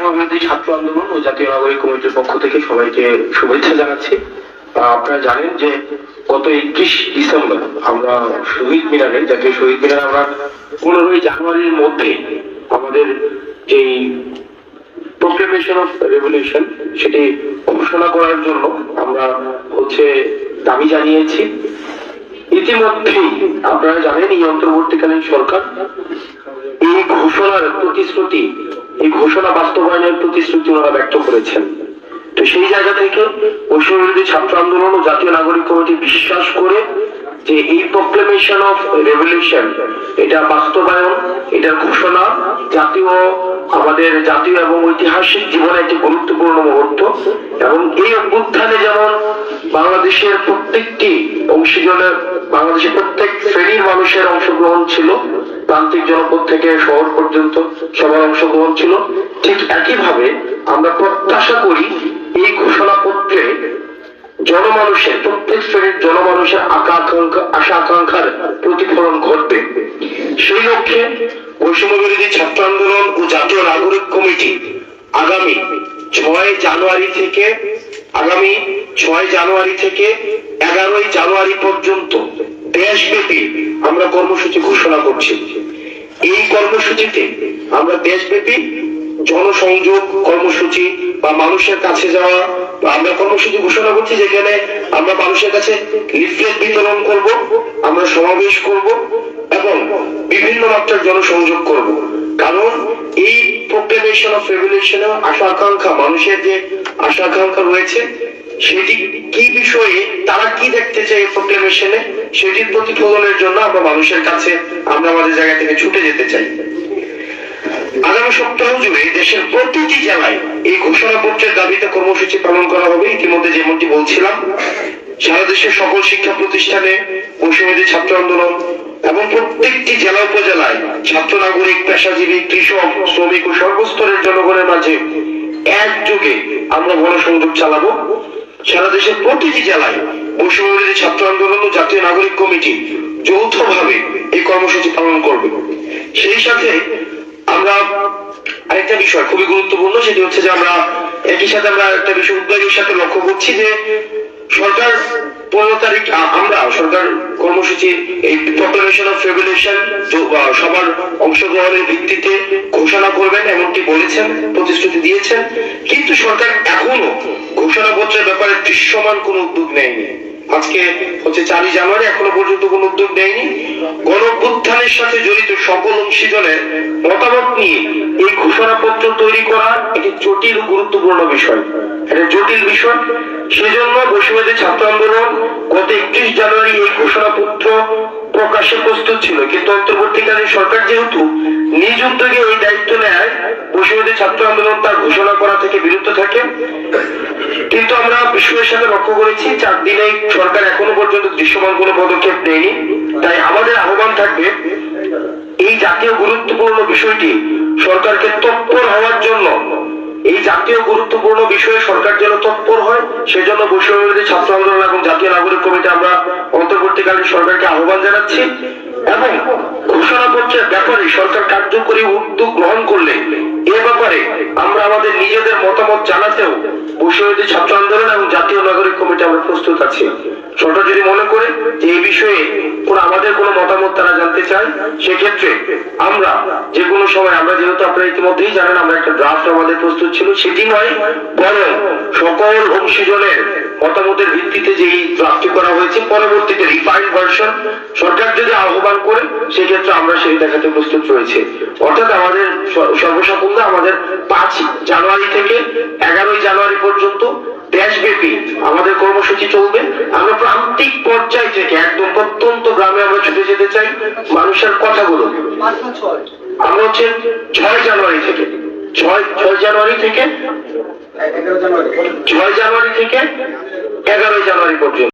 বৈষম্যবিরোধী ছাত্র আন্দোলন ও জাতীয় নাগরিক কমিটির পক্ষ থেকে সবাইকে শুভেচ্ছা জানাচ্ছি। আপনারা জানেন যে গত একত্রিশ ডিসেম্বর আমরা শহীদ মিনারে, জাতীয় শহীদ মিনারে আমরা পনেরোই জানুয়ারির মধ্যে আমাদের যেই প্রোক্লেমেশন অফ রেভলিউশন সেটি ঘোষণা করার জন্য আমরা হচ্ছে দাবি জানিয়েছি। ইতিমধ্যেই আপনারা জানেন এই অন্তর্বর্তীকালীন সরকার এই ঘোষণার প্রতিশ্রুতি এই ঘোষণা বাস্তবায়নের প্রতিশ্রুতি ওনারা ব্যক্ত করেছেন। তো সেই জায়গা থেকে বৈষম্যবিরোধী ছাত্র আন্দোলন ও জাতীয় নাগরিক কমিটি বিশ্বাস করে যে এই প্রক্লেমেশন অফ রেভলিউশন এটা বাস্তবায়ন এটার ঘোষণা জাতীয়, আমাদের জাতীয় এবং ঐতিহাসিক জীবনে একটি গুরুত্বপূর্ণ মুহূর্ত এবং এই অভ্যুত্থানে যেমন বাংলাদেশের প্রত্যেকটি অংশীজনের, বাংলাদেশের প্রত্যেক শ্রেণির মানুষের অংশগ্রহণ ছিল প্রান্তিক জনপদ থেকে শহর পর্যন্ত সবার অংশগ্রহণ ছিল। ঠিক একইভাবে আমরা প্রত্যাশা করি এই ঘোষণাপত্রে জনমানুষের, প্রত্যেক শ্রেণির জনমানুষের আকা আকাঙ্ক্ষা, আশা, আকাঙ্ক্ষার প্রতিফলন ঘটবে। সেই লক্ষ্যে বৈষম্য বিরোধী ছাত্র আন্দোলন ও জাতীয় নাগরিক কমিটি আগামী ছয় জানুয়ারি থেকে, আগামী ছয় জানুয়ারি থেকে এগারোই জানুয়ারি পর্যন্ত দেশব্যাপী আমরা কর্মসূচি ঘোষণা করছি। এই কর্মসূচিতে আমরা দেশব্যাপী জনসংযোগ কর্মসূচি বা মানুষের কাছে যাওয়া আমরা কর্মসূচি ঘোষণা করছি যেখানে আমরা মানুষের কাছে লিফলেট বিতরণ করব, আমরা সমাবেশ করব এবং বিভিন্ন মাত্রার জনসংযোগ করব। কারণ এই প্রোক্লেমেশন অফ রেভলিউশনে আশা আকাঙ্ক্ষা মানুষের যে আশা আকাঙ্ক্ষা রয়েছে, সেটি কি বিষয়ে তারা কি দেখতে চায় এই প্রোক্লেমেশনে সেটির প্রতিফলনের জন্য আমরা মানুষের কাছে আমরা আমাদের জায়গা থেকে ছুটে যেতে চাই। আগামী সপ্তাহ জুড়ে দেশের প্রতিটি জেলায় এই ঘোষণাপত্রের দাবিতে কর্মসূচি পালন করা হবে। ইতিমধ্যে যেমনটি বলছিলাম, সারা দেশের সকল শিক্ষা প্রতিষ্ঠানে বৈষম্যদী ছাত্র আন্দোলন এবং প্রত্যেকটি জেলা উপজেলায় ছাত্র নাগরিক, পেশাজীবী, কৃষক, শ্রমিক ও সর্বস্তরের জনগণের মাঝে একযোগে আমরা গণসংযোগ চালাবো। সারা দেশের প্রতিটি জেলায় বৈষম্যবিরোধী ছাত্র আন্দোলন ও জাতীয় নাগরিক কমিটি যৌথভাবে এই কর্মসূচি পালন করবে। সেই সাথে আমরা আরেকটা বিষয় খুবই গুরুত্বপূর্ণ, সেটি হচ্ছে যে আমরা একই সাথে আমরা একটা বিষয় উদ্বেগের সাথে লক্ষ্য করছি যে সরকার পনেরো তারিখ আমরা সরকার কর্মসূচি, এই প্রপারেশন অফ রেগুলেশন সবার অংশগ্রহণের ভিত্তিতে ঘোষণা করবেন, এমনটি বলেছেন, প্রতিশ্রুতি দিয়েছেন। কিন্তু সরকার এখনও ঘোষণাপত্রের ব্যাপারে দৃশ্যমান কোনো উদ্যোগ নেয়নি। আজকে হচ্ছে চারই জানুয়ারি, এখনও পর্যন্ত কোন উদ্যোগ নেয়নি গণ অভ্যুত্থানের সাথে জড়িত সকল অংশীজনের মতামত নিয়ে এই ঘোষণাপত্র তৈরি করা একটি জটিল গুরুত্বপূর্ণ বিষয়। এটা জটিল বিষয়। সেজন্য বৈষম্যদের ছাত্র আন্দোলন গত একত্রিশ জানুয়ারি এই ঘোষণাপত্র প্রকাশে প্রস্তুত ছিল। কিন্তু অন্তর্বর্তীকালীন সরকার যেহেতু নিজ উদ্যোগে এই দায়িত্ব নেয় বৈষম্যদের ছাত্র আন্দোলন তার ঘোষণা করা থেকে বিরত থাকে। কিন্তু আমরা বিশ্বের সাথে লক্ষ্য করেছি চার দিনে সরকার এখনও পর্যন্ত দৃশ্যমান কোনো পদক্ষেপ নেয়নি। তাই আমাদের আহ্বান থাকবে, এই জাতীয় গুরুত্বপূর্ণ বিষয়টি সরকারকে তৎপর হওয়ার জন্য, এই জাতীয় গুরুত্বপূর্ণ বিষয়ে সরকার যেন তৎপর হয়, সেজন্য বৈষম্যবিরোধী ছাত্র আন্দোলন এবং জাতীয় নাগরিক কমিটি আমরা অন্তর্বর্তীকালীন সরকারকে আহ্বান জানাচ্ছি এবং ঘোষণা ঘোষণাপত্রের ব্যাপারে সরকার কার্যকরী উদ্যোগ গ্রহণ করলে এ ব্যাপারে আমরা আমাদের নিজেদের মতামত জানাতেও বৈষম্যবিরোধী ছাত্র আন্দোলন এবং জাতীয় নাগরিক কমিটি আমরা প্রস্তুত আছি। সরকার যদি মনে করে যে এই বিষয়ে কোন আমাদের কোনো মতামত তারা জানতে চায়, সেক্ষেত্রে আমরা যে কোনো সময়, আমরা যেহেতু আপনারা ইতিমধ্যেই জানেন, আমরা একটা ড্রাফট আমাদের প্রস্তুত ছিল, সেটি নয়, বরং সকল অংশীজনের মতামতের ভিত্তিতে যে এই ড্রাফটটি করা হয়েছে, পরবর্তীতে রিফাইন্ড ভার্সন সরকার যদি আহ্বান করে আমরা সেই দেখাতে প্রস্তুত রয়েছে। অর্থাৎ আমাদের স- সর্বসাকুল্যে আমাদের পাঁচ জানুয়ারি থেকে এগারোই জানুয়ারি পর্যন্ত দেশব্যাপী আমাদের কর্মসূচি চলবে। আমরা প্রান্তিক পর্যায় থেকে একদম প্রত্যন্ত গ্রামে আমরা ছুটে যেতে চাই মানুষের কথাগুলো। আমরা হচ্ছে ছয় জানুয়ারি থেকে, ছয় ছয় জানুয়ারি থেকে, ছয় জানুয়ারি থেকে এগারোই জানুয়ারি পর্যন্ত।